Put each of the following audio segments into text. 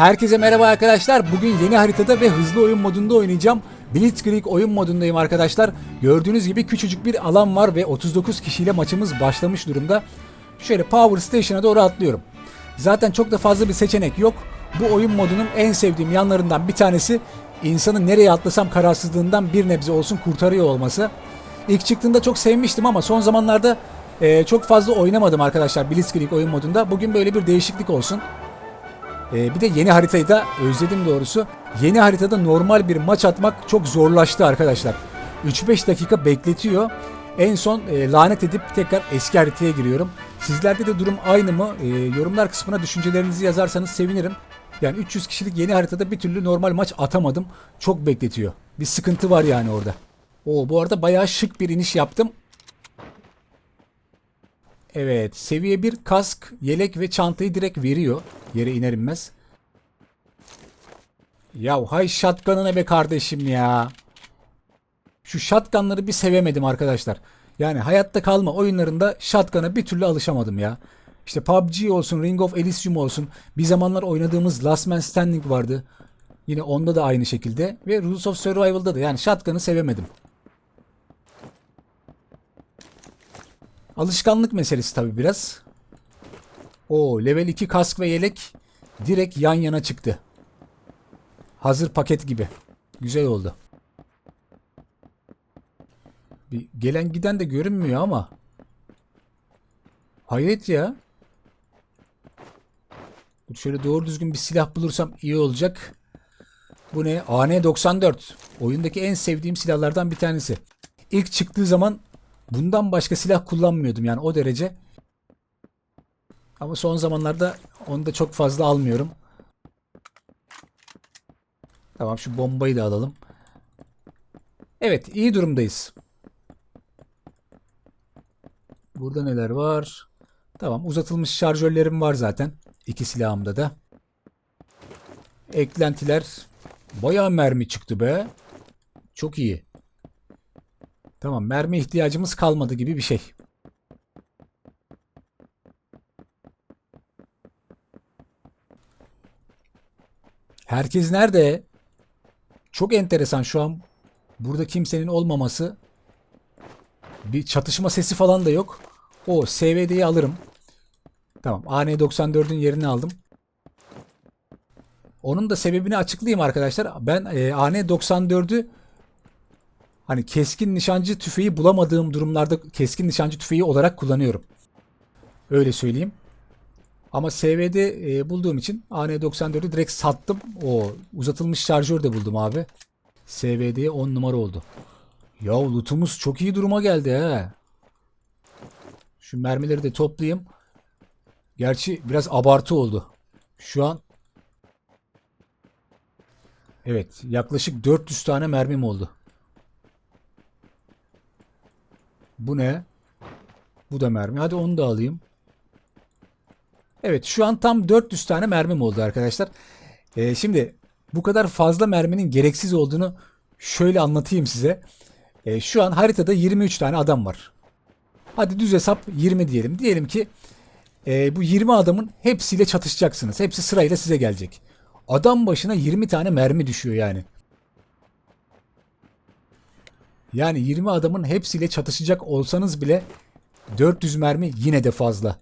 Herkese merhaba arkadaşlar. Bugün yeni haritada ve hızlı oyun modunda oynayacağım. Blitzkrieg oyun modundayım arkadaşlar. Gördüğünüz gibi küçücük bir alan var ve 39 kişiyle maçımız başlamış durumda. Şöyle Power Station'a doğru atlıyorum. Zaten çok da fazla bir seçenek yok. Bu oyun modunun en sevdiğim yanlarından bir tanesi insanı nereye atlasam kararsızlığından bir nebze olsun kurtarıyor olması. İlk çıktığında çok sevmiştim ama son zamanlarda e, çok fazla oynamadım arkadaşlar Blitzkrieg oyun modunda. Bugün böyle bir değişiklik olsun. Ee, bir de yeni haritayı da özledim doğrusu. Yeni haritada normal bir maç atmak çok zorlaştı arkadaşlar. 3-5 dakika bekletiyor. En son e, lanet edip tekrar eski haritaya giriyorum. Sizlerde de durum aynı mı? E, yorumlar kısmına düşüncelerinizi yazarsanız sevinirim. Yani 300 kişilik yeni haritada bir türlü normal maç atamadım. Çok bekletiyor. Bir sıkıntı var yani orada. Oo, bu arada bayağı şık bir iniş yaptım. Evet, seviye 1 kask, yelek ve çantayı direkt veriyor. Yere iner inmez. Ya hay shotgun'ına be kardeşim ya. Şu shotgun'ları bir sevemedim arkadaşlar. Yani hayatta kalma oyunlarında shotgun'a bir türlü alışamadım ya. İşte PUBG olsun, Ring of Elysium olsun. Bir zamanlar oynadığımız Last Man Standing vardı. Yine onda da aynı şekilde. Ve Rules of Survival'da da yani shotgun'ı sevemedim. Alışkanlık meselesi tabi biraz. O level 2 kask ve yelek direkt yan yana çıktı. Hazır paket gibi. Güzel oldu. Bir gelen giden de görünmüyor ama. Hayret ya. Şöyle doğru düzgün bir silah bulursam iyi olacak. Bu ne? AN-94. Oyundaki en sevdiğim silahlardan bir tanesi. İlk çıktığı zaman bundan başka silah kullanmıyordum yani o derece. Ama son zamanlarda onu da çok fazla almıyorum. Tamam şu bombayı da alalım. Evet iyi durumdayız. Burada neler var? Tamam uzatılmış şarjörlerim var zaten. İki silahımda da. Eklentiler. Bayağı mermi çıktı be. Çok iyi. Tamam mermi ihtiyacımız kalmadı gibi bir şey. Herkes nerede? Çok enteresan şu an burada kimsenin olmaması. Bir çatışma sesi falan da yok. O SVD'yi alırım. Tamam AN94'ün yerini aldım. Onun da sebebini açıklayayım arkadaşlar. Ben e, AN94'ü hani keskin nişancı tüfeği bulamadığım durumlarda keskin nişancı tüfeği olarak kullanıyorum. Öyle söyleyeyim. Ama SVD e, bulduğum için AN94'ü direkt sattım. O uzatılmış şarjör de buldum abi. SVD'ye 10 numara oldu. Ya lootumuz çok iyi duruma geldi he. Şu mermileri de toplayayım. Gerçi biraz abartı oldu. Şu an Evet yaklaşık 400 tane mermim oldu. Bu ne? Bu da mermi. Hadi onu da alayım. Evet şu an tam 400 tane mermim oldu arkadaşlar. Ee, şimdi bu kadar fazla merminin gereksiz olduğunu şöyle anlatayım size. Ee, şu an haritada 23 tane adam var. Hadi düz hesap 20 diyelim. Diyelim ki e, bu 20 adamın hepsiyle çatışacaksınız. Hepsi sırayla size gelecek. Adam başına 20 tane mermi düşüyor yani. Yani 20 adamın hepsiyle çatışacak olsanız bile 400 mermi yine de fazla.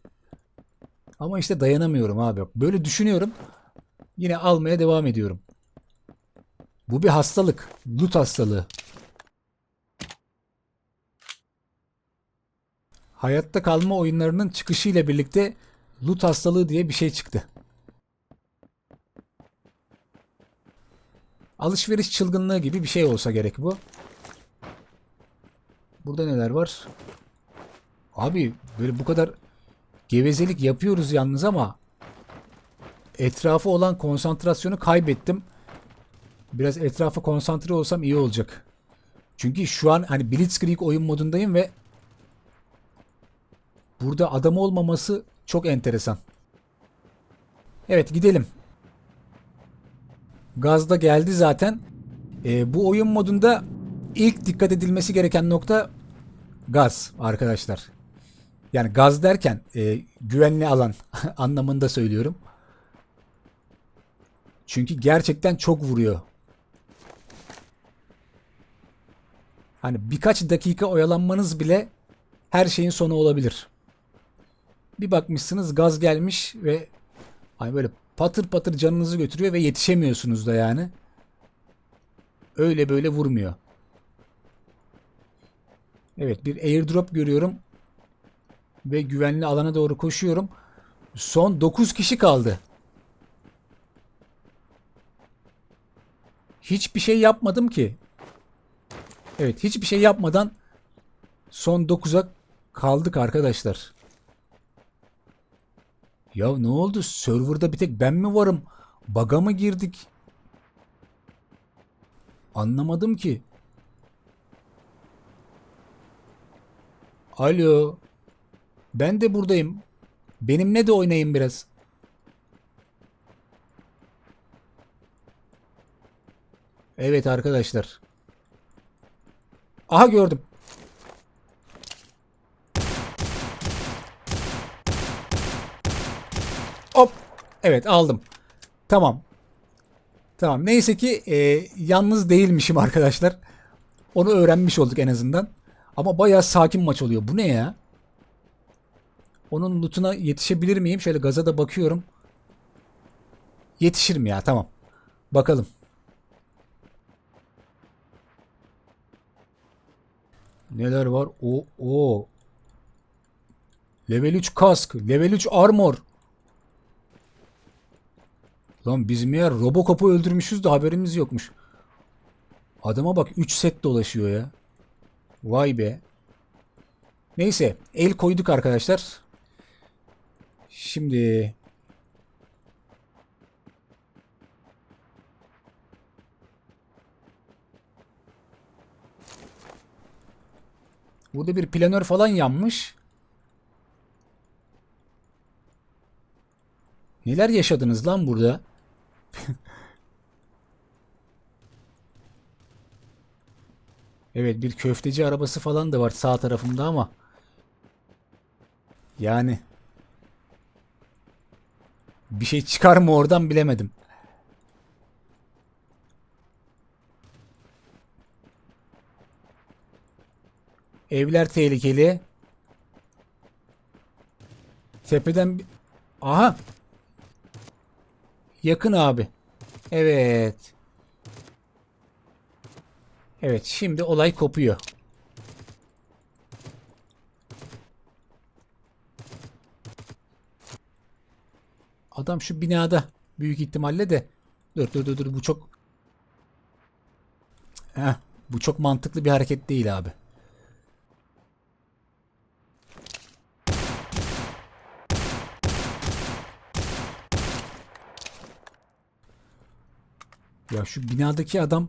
Ama işte dayanamıyorum abi. Böyle düşünüyorum. Yine almaya devam ediyorum. Bu bir hastalık. Loot hastalığı. Hayatta kalma oyunlarının çıkışıyla birlikte loot hastalığı diye bir şey çıktı. Alışveriş çılgınlığı gibi bir şey olsa gerek bu. Burada neler var? Abi böyle bu kadar gevezelik yapıyoruz yalnız ama etrafı olan konsantrasyonu kaybettim. Biraz etrafa konsantre olsam iyi olacak. Çünkü şu an hani Blitzkrieg oyun modundayım ve burada adam olmaması çok enteresan. Evet gidelim. Gazda geldi zaten. Ee, bu oyun modunda ilk dikkat edilmesi gereken nokta gaz arkadaşlar. Yani gaz derken e, güvenli alan anlamında söylüyorum. Çünkü gerçekten çok vuruyor. Hani birkaç dakika oyalanmanız bile her şeyin sonu olabilir. Bir bakmışsınız gaz gelmiş ve hani böyle patır patır canınızı götürüyor ve yetişemiyorsunuz da yani. Öyle böyle vurmuyor. Evet bir airdrop görüyorum. Ve güvenli alana doğru koşuyorum. Son 9 kişi kaldı. Hiçbir şey yapmadım ki. Evet hiçbir şey yapmadan son 9'a kaldık arkadaşlar. Ya ne oldu? Serverda bir tek ben mi varım? Baga mı girdik? Anlamadım ki. Alo. Ben de buradayım. Benimle de oynayın biraz. Evet arkadaşlar. Aha gördüm. Hop. Evet aldım. Tamam. Tamam. Neyse ki e, yalnız değilmişim arkadaşlar. Onu öğrenmiş olduk en azından. Ama bayağı sakin maç oluyor. Bu ne ya? Onun lootuna yetişebilir miyim? Şöyle gaza da bakıyorum. Yetişirim ya tamam. Bakalım. Neler var? O o. Level 3 kask, level 3 armor. Lan biz meğer Robocop'u öldürmüşüz de haberimiz yokmuş. Adama bak 3 set dolaşıyor ya. Vay be. Neyse el koyduk arkadaşlar. Şimdi Burada bir planör falan yanmış. Neler yaşadınız lan burada? Evet bir köfteci arabası falan da var sağ tarafımda ama yani bir şey çıkar mı oradan bilemedim. Evler tehlikeli. Tepeden Aha. Yakın abi. Evet. Evet şimdi olay kopuyor. Adam şu binada büyük ihtimalle de dur dur dur dur bu çok Heh, bu çok mantıklı bir hareket değil abi. Ya şu binadaki adam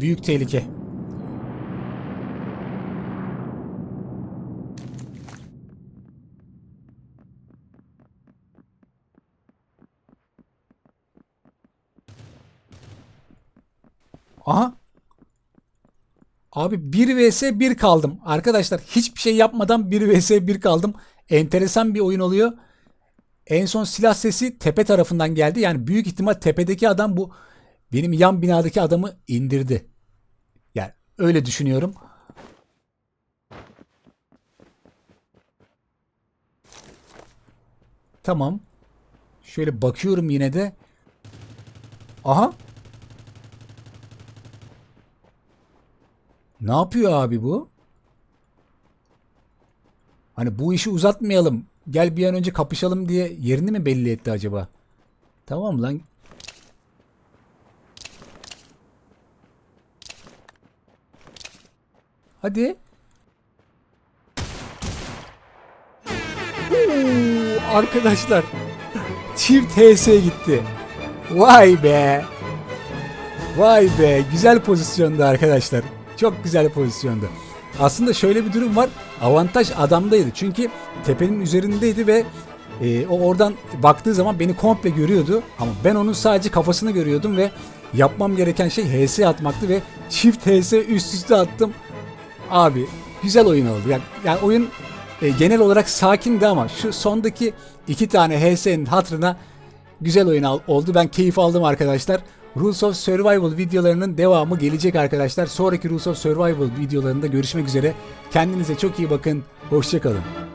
büyük tehlike. Aha. Abi 1 vs 1 kaldım. Arkadaşlar hiçbir şey yapmadan 1 vs 1 kaldım. Enteresan bir oyun oluyor. En son silah sesi tepe tarafından geldi. Yani büyük ihtimal tepedeki adam bu benim yan binadaki adamı indirdi. Yani öyle düşünüyorum. Tamam. Şöyle bakıyorum yine de. Aha. Ne yapıyor abi bu? Hani bu işi uzatmayalım. Gel bir an önce kapışalım diye yerini mi belli etti acaba? Tamam lan. Hadi. Oo, arkadaşlar. Çift HS gitti. Vay be. Vay be. Güzel pozisyonda arkadaşlar. Çok güzel pozisyonda. Aslında şöyle bir durum var. Avantaj adamdaydı. Çünkü tepenin üzerindeydi ve e, o oradan baktığı zaman beni komple görüyordu. Ama ben onun sadece kafasını görüyordum ve yapmam gereken şey HS atmaktı ve çift HS üst üste attım. Abi güzel oyun oldu. Yani, yani oyun e, genel olarak sakindi ama şu sondaki iki tane HS'nin hatırına güzel oyun al- oldu. Ben keyif aldım arkadaşlar. Rules of Survival videolarının devamı gelecek arkadaşlar. Sonraki Rules of Survival videolarında görüşmek üzere. Kendinize çok iyi bakın. Hoşçakalın.